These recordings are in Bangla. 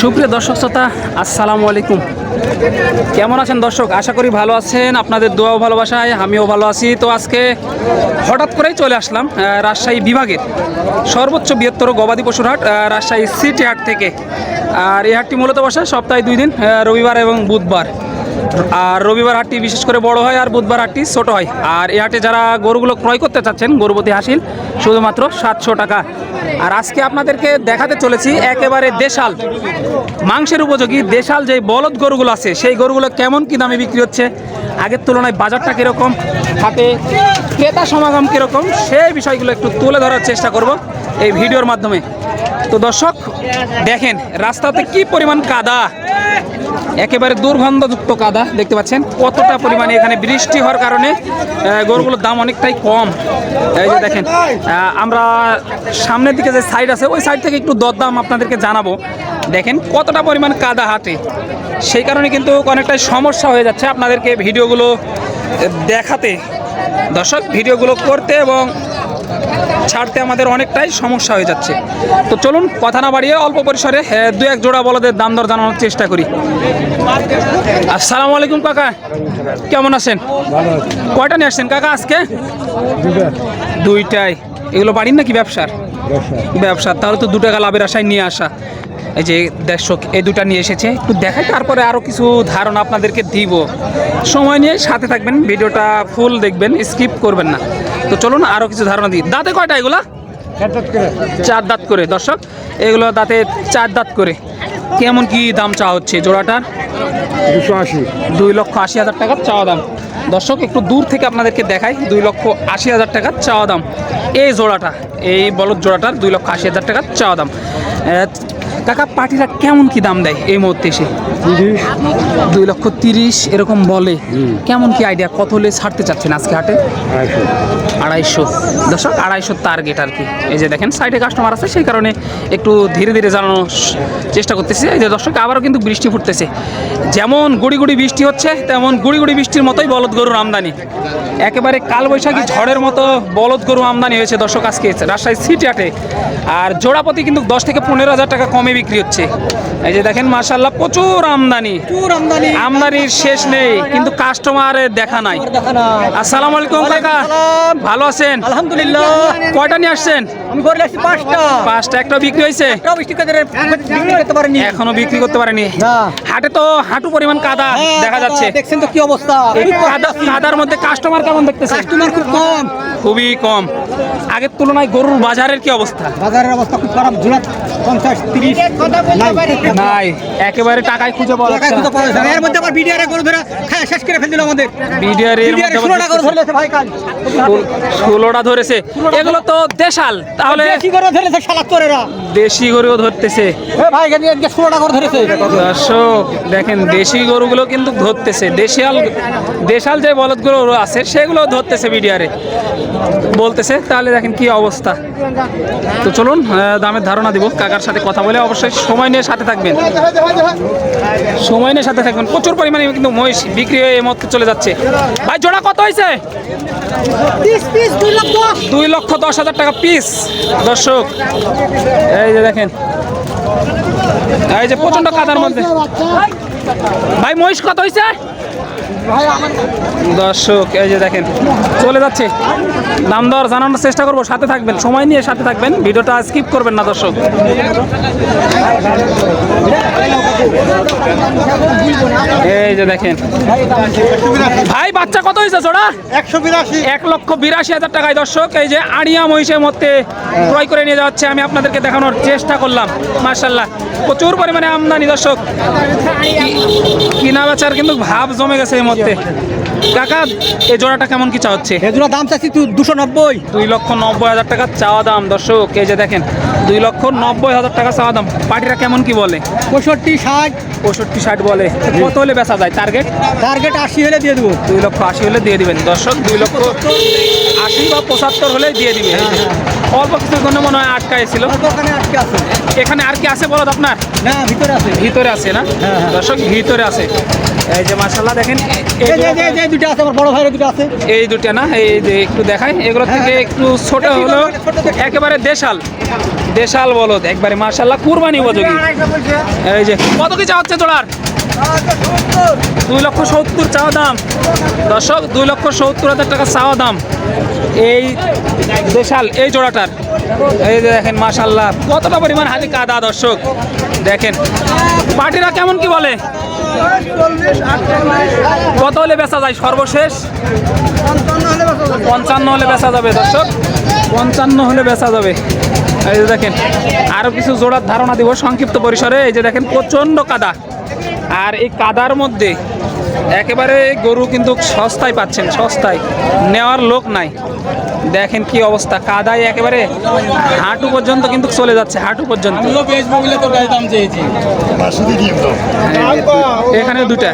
সুপ্রিয় দর্শক শ্রোতা, আসসালামু আলাইকুম। কেমন আছেন দর্শক? আশা করি ভালো আছেন। আপনাদের দোয়াও ভালোবাসায়, আমিও ভালো আছি। তো আজকে হঠাৎ করেই চলে আসলাম রাজশাহী বিভাগের সর্বোচ্চ বৃহত্তর গবাদি পশুর হাট রাজশাহী সিটি হাট থেকে। আর এই হাটটি মূলত বসে সপ্তাহে দুই দিন রবিবার এবং বুধবার। আর রবিবার হাটটি বিশেষ করে বড় হয় আর বুধবার হাটটি ছোট হয়। আর এই হাটে যারা গরুগুলো ক্রয় করতে চাচ্ছেন, গরুপতি হাসিল, শুধুমাত্র সাতশো টাকা। আর আজকে আপনাদেরকে দেখাতে চলেছি একেবারে দেশাল, মাংসের উপযোগী দেশাল যে বলদ গরুগুলো আছে, সেই গরুগুলো কেমন কি দামে বিক্রি হচ্ছে, আগের তুলনায় বাজারটা কীরকম হাতে ক্রেতা সমাগম কীরকম, সেই বিষয়গুলো একটু তুলে ধরার চেষ্টা করব। এই ভিডিওর মাধ্যমে। তো দর্শক, দেখেন, রাস্তাতে কি পরিমাণ কাদা? একেবারে দুর্গন্ধযুক্ত কাদা, দেখতে পাচ্ছেন? কতটা পরিমাণে এখানে বৃষ্টি হওয়ার কারণে গরুগুলোর দাম অনেকটাই কম। এই যে দেখেন আমরা সামনের দিকে যে সাইড আছে, ওই সাইড থেকে একটু দরদাম আপনাদেরকে জানাব। দেখেন, কতটা পরিমাণ কাদা হাটে। সেই কারণে কিন্তু অনেকটাই সমস্যা হয়ে যাচ্ছে আপনাদেরকে ভিডিওগুলো দেখাতে। দর্শক, ভিডিওগুলো করতে এবং ছাড়তে আমাদের অনেকটাই সমস্যা হয়ে যাচ্ছে। তো চলুন কথা না বাড়িয়ে অল্প পরিসরে দু এক জোড়া বলদের দাম দর জানানোর চেষ্টা করি। আসসালামু আলাইকুম কাকা কেমন আছেন? কয়টা নিয়ে আসছেন কাকা আজকে? দুইটাই। এগুলো বাড়ির নাকি ব্যবসার? ব্যবসা তাহলে তো দু টাকা লাভের আশায় নিয়ে আসা। এই যে দর্শক এই দুটা নিয়ে এসেছে। একটু দেখাই তারপরে আরও কিছু ধারণা আপনাদেরকে দিব। সময় নিয়ে সাথে থাকবেন ভিডিওটা ফুল দেখবেন স্কিপ করবেন না। তো চলুন আরও কিছু ধারণা দিই। দাঁতে কয়টা এগুলা? চার দাঁত করে। দর্শক। এগুলো দাঁতে চার দাঁত করে। কেমন কি দাম চাওয়া হচ্ছে জোড়াটার? দুশো আশি। দুই লক্ষ আশি হাজার টাকার চাওয়া দাম। দর্শক একটু দূর থেকে আপনাদেরকে দেখাই দুই লক্ষ আশি হাজার টাকার চাওয়া দাম। এই জোড়াটা এই বলদ জোড়াটার দুই লক্ষ আশি হাজার টাকার চাওয়া দাম। কাকা পার্টিরা কেমন কি দাম দেয় এই মুহূর্তে এসে? দুই লক্ষ তিরিশ এরকম বলে। কেমন কি আইডিয়া কত হলে ছাড়তে চাচ্ছেন আজকে হাটে? আড়াইশো। দর্শক আড়াইশো টার্গেট আর কি। এই যে দেখেন সাইডে কাস্টমার আছে সেই কারণে একটু ধীরে ধীরে জানানোর চেষ্টা করতেছি। এই যে দর্শক আবারও কিন্তু বৃষ্টি ফুটতেছে। যেমন গুড়ি গুড়ি বৃষ্টি হচ্ছে তেমন গুড়ি গুড়ি বৃষ্টির মতোই বলদ গরুর আমদানি। একেবারে কালবৈশাখী ঝড়ের মতো বলদ গরু আমদানি হয়েছে দর্শক আজকে রাজশাহী সিটি হাটে। আর জোড়াপতি কিন্তু দশ থেকে পনেরো হাজার টাকা কমে বিক্রি হচ্ছে। এই যে দেখেন মার্শাল্লাহ প্রচুর আমদানি। আমদানি। আমদানির শেষ নেই কিন্তু কাস্টমারের দেখা নাই। আসসালামু আলাইকুম কাকা। ভালো আছেন? আলহামদুলিল্লাহ। কয়টা নিয়ে আসছেন? আমি করে আসছি পাঁচটা। পাঁচটা একটা বিক্রি হয়েছে? একটাও বৃষ্টি কাদের বিক্রি করতে পারেনি। এখনও বিক্রি করতে পারেনি। হাটে তো হাঁটু পরিমাণ কাদা হ্যাঁ, দেখা যাচ্ছে। দেখছেন তো কি অবস্থা। কাদার মধ্যে কাস্টমার কেমন দেখতেছে? কাস্টমার খুব কম। খুবই কম। আগের তুলনায় গরুর বাজারের কি অবস্থা? বাজারের অবস্থা খুব খারাপ পঞ্চাশ তিরিশ নাই। একেবারে টাকায় খুঁজে পাওয়া যাচ্ছে এর মধ্যে আবার বিডিআর গরু ধরে শেষ করে ফেল দিল আমাদের। বিডিআর এর বিডিআর মধ্যে ষোলো টাকা করে ধরলেছে ভাই কাল। ষোলোটা ধরেছে। এগুলো তো দেশাল তাহলে বেশি করে ধরেছে দেশি গরুও ধরতেছে। এ ভাই এদিকে করে ধরেছে। দর্শক দেখেন দেশি গরুগুলো কিন্তু ধরতেছে। দেশিয়াল দেশাল যে বলদগুলো আছে সেগুলো ধরতেছে বিডিআরে বলতেছে তাহলে দেখেন কি অবস্থা। তো চলুন দামের ধারণা দিব কাকার সাথে কথা বলে অবশ্যই সময় নিয়ে সাথে থাকবেন। সময় নিয়ে সাথে থাকবেন। প্রচুর পরিমাণে কিন্তু মহিষ বিক্রি হয়ে এই মতো চলে যাচ্ছে। ভাই জোড়া কত হয়েছে? দুই লক্ষ দশ। হাজার টাকা পিস। দর্শক এই যে দেখেন এই যে প্রচণ্ড কাদার মধ্যে। ভাই মহিষ কত হয়েছে? দর্শক এই যে দেখেন চলে যাচ্ছে। দাম দর জানানোর চেষ্টা করব সাথে থাকবেন সময় নিয়ে সাথে থাকবেন। ভিডিওটা স্কিপ করবেন না দর্শক। এই যে দেখেন ভাই বাচ্চা কত হয়েছে জোড়া? একশো বিরাশি। এক লক্ষ বিরাশি হাজার টাকায় দর্শক এই যে আড়িয়া মহিষের মধ্যে ক্রয় করে নিয়ে যাচ্ছে আমি আপনাদেরকে দেখানোর চেষ্টা করলাম মার্শাল্লাহ প্রচুর পরিমাণে আমদানি দর্শক। কিনা বেচার কিন্তু ভাব জমে গেছে এই মধ্যে কাকা এই জোড়াটা কেমন কি চাওয়াচ্ছে? এই জোড়া দাম চাচ্ছি দুশো নব্বই। দুই লক্ষ নব্বই হাজার টাকা চাওয়া দাম। দর্শক এই যে দেখেন দুই লক্ষ নব্বই হাজার টাকা চাওয়া দাম। পার্টিরা কেমন কি বলে? পঁয়ষট্টি ষাট। পঁয়ষট্টি ষাট বলে। কত হলে বেচা যায়? টার্গেট টার্গেট আশি হলে দিয়ে দেবো। দুই লক্ষ আশি হলে দিয়ে দিবেন। দর্শক দুই লক্ষ আশি বা পঁচাত্তর হলে দিয়ে দিবে। অল্প কিছুর জন্য মনে হয় আটকে আছে। এখানে আর কি আছে বলো আপনার? না ভিতরে আছে। ভিতরে আছে না? হ্যাঁ, হ্যাঁ। দর্শক ভিতরে আছে। এই যে মাসাল্লাহ দেখেন এই দুটো আছে আমার বড় ভাইয়ের দুটো আছে। এই দুটো না? এই যে একটু দেখাই এগুলো থেকে হ্যাঁ। একটু ছোট হলো একেবারে দেশাল। দেশাল বলদ একবারে মার্শাল্লাহ কুরবানি উপযোগী। এই যে কত কি চা হচ্ছে জোড়ার? দুই লক্ষ সত্তর চাওয়া দাম। দর্শক, দুই লক্ষ সত্তর হাজার টাকা চাওয়া দাম। এই দেশাল, এই জোড়াটার। এই যে দেখেন মাশাল্লাহ কতটা পরিমাণ হাতি কাদা দর্শক। দেখেন, পার্টিরা কেমন কি বলে? কত হলে বেচা যায়? সর্বশেষ? পঞ্চান্ন হলে বেচা যাবে দর্শক। পঞ্চান্ন হলে বেচা যাবে। এই যে দেখেন আরও কিছু জোড়ার ধারণা দিব সংক্ষিপ্ত পরিসরে। এই যে দেখেন, প্রচণ্ড কাদা। আর এই কাদার মধ্যে একেবারে গরু কিন্তু সস্তায় পাচ্ছেন সস্তায়। নেওয়ার লোক নাই। দেখেন কি অবস্থা কাদায় একেবারে হাঁটু পর্যন্ত কিন্তু চলে যাচ্ছে হাঁটু পর্যন্ত। এখানে দুটা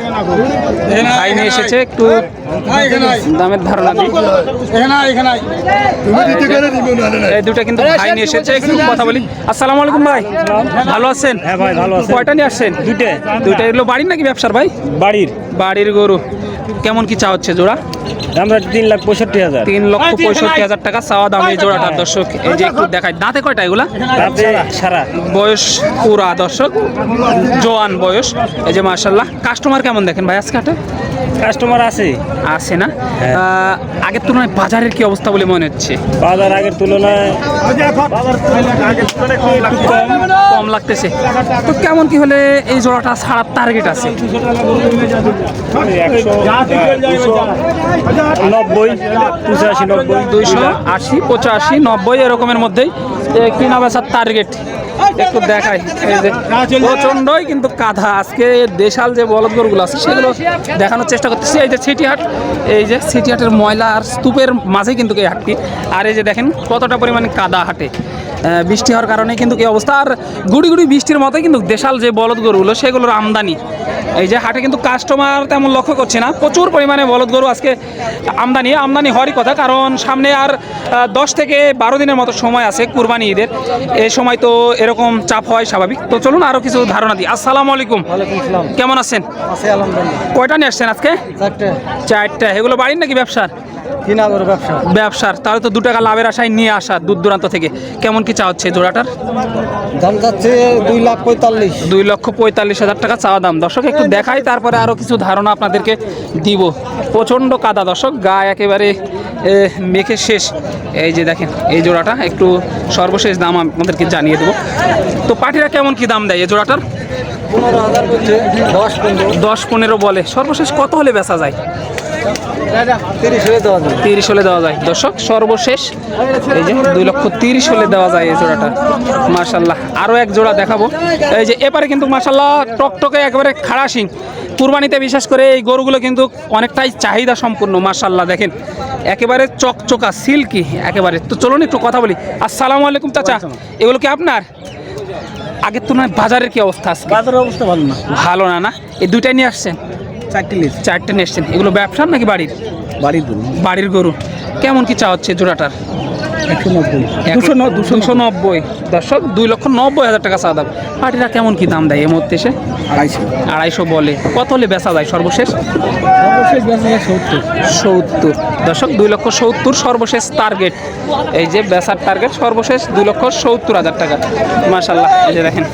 ভাই নিয়ে এসেছে একটু দামের ধারণা এই দুটা কিন্তু ভাই নিয়ে এসেছে একটু কথা বলি। আসসালামু আলাইকুম ভাই ভালো আছেন? হ্যাঁ ভাই ভালো আছে কয়টা নিয়ে আসছেন? দুইটা দুইটা এগুলো বাড়ির নাকি ব্যবসার ভাই? বাড়ির। বাড়ির গরু। কেমন কি চা হচ্ছে জোড়া? আমরা তিন লাখ পঁয়ষট্টি হাজার। তিন লক্ষ পঁয়ষট্টি হাজার টাকা চাওয়া দাম এই জোড়াটার দর্শক এই যে একটু দেখায় দাঁতে কয়টা এগুলা? সারা। বয়স পুরা দর্শক। জোয়ান বয়স এই যে মার্শাল্লাহ কাস্টমার কেমন দেখেন ভাই আজকে হাটে? কাস্টমার আছে। আছে না? হ্যাঁ। আগের তুলনায় বাজারের কি অবস্থা বলে মনে হচ্ছে? বাজার আগের তুলনায় কম লাগতেছে। তো কেমন কি হলে এই জোড়াটা ছাড়ার টার্গেট আছে? নব্বই পঁচাশি নব্বই। দুইশো আশি পঁচাশি নব্বই এরকমের মধ্যেই কিনা বেচার টার্গেট একটু দেখাই। এই যে প্রচণ্ডই কিন্তু কাঁধা। আজকে দেশাল যে বলদ গরুগুলো আছে, সেগুলো দেখানোর চেষ্টা করতেছি। এই যে সিটিহাট, এই যে সিটিহাটের ময়লা আর স্তূপের মাঝে কিন্তু এই হাটটি। আর এই যে দেখেন কতটা পরিমাণে কাদা হাটে। বৃষ্টি হওয়ার কারণে কিন্তু এই অবস্থা? আর গুড়ি গুড়ি বৃষ্টির মতোই কিন্তু দেশাল যে বলদ গরুগুলো সেগুলোর আমদানি। এই যে হাটে কিন্তু কাস্টমার তেমন লক্ষ্য করছে না। প্রচুর পরিমাণে বলদ গরু আজকে আমদানি আমদানি হওয়ারই কথা কারণ সামনে আর দশ থেকে বারো দিনের মতো সময় আছে কুরবানি ঈদের। এই সময় তো এরকম চাপ হয় স্বাভাবিক। তো চলুন আরও কিছু ধারণা দিই। আসসালামু আলাইকুম। কেমন আছেন? আছে কয়টা নিয়ে আসছেন আজকে? চারটা। এগুলো বাড়ির নাকি ব্যবসার? কিনা ব্যবসা? ব্যবসার। তাহলে তো দু টাকা লাভের আশায় নিয়ে আসা দূর দূরান্ত থেকে। কেমন কি চা হচ্ছে জোড়াটার? দাম যাচ্ছে দুই লাখ পঁয়তাল্লিশ। দুই লক্ষ পঁয়তাল্লিশ হাজার টাকা চাওয়া দাম। দর্শক একটু দেখাই তারপরে আরও কিছু ধারণা আপনাদেরকে দিব। প্রচণ্ড কাদা দর্শক গা একেবারে মেখে শেষ। এই যে দেখেন এই জোড়াটা একটু সর্বশেষ দাম আপনাদেরকে জানিয়ে দেবো। তো পাটিরা কেমন কি দাম দেয় এই জোড়াটার? দশ পনেরো বলে। সর্বশেষ কত হলে বেচা যায়? তিরিশ হলে দেওয়া যায়। দর্শক সর্বশেষ এই যে দুই লক্ষ তিরিশ হলে দেওয়া যায় এই জোড়াটা। মার্শাল্লাহ আরও এক জোড়া দেখাবো। এই যে এপারে কিন্তু মার্শাল্লাহ টকটকে একেবারে খাড়া সিং কুরবানিতে বিশেষ করে এই গরুগুলো কিন্তু অনেকটাই চাহিদা সম্পূর্ণ মার্শাল্লাহ দেখেন। একেবারে চকচকা সিল্কি একেবারে। তো চলুন একটু কথা বলি। আসসালামু আলাইকুম চাচা। এগুলো কি আপনার? আগের তুলনায় বাজারের কি অবস্থা আছে বাজারের অবস্থা ভালো না। ভালো না না? এই দুইটাই নিয়ে আসছেন? চারটে লিস চারটে নিয়ে এগুলো ব্যবসার নাকি বাড়ির? বাড়ির দূর বাড়ির গরু। কেমন কি চা হচ্ছে জোড়াটার? একশো নব্বই। দুশো নব্বই। দর্শক দুই লক্ষ নব্বই হাজার টাকা চা দাম। পাটিরা কেমন কি দাম দেয় এর মধ্যে এসে? আড়াইশো। আড়াইশো বলে। কত হলে বেচা যায় সর্বশেষ? সত্তর। দর্শক দুই লক্ষ সত্তর সর্বশেষ টার্গেট। এই যে বেচার টার্গেট সর্বশেষ দুই লক্ষ সত্তর হাজার টাকা। মাশাল্লাহ এই যে দেখেন।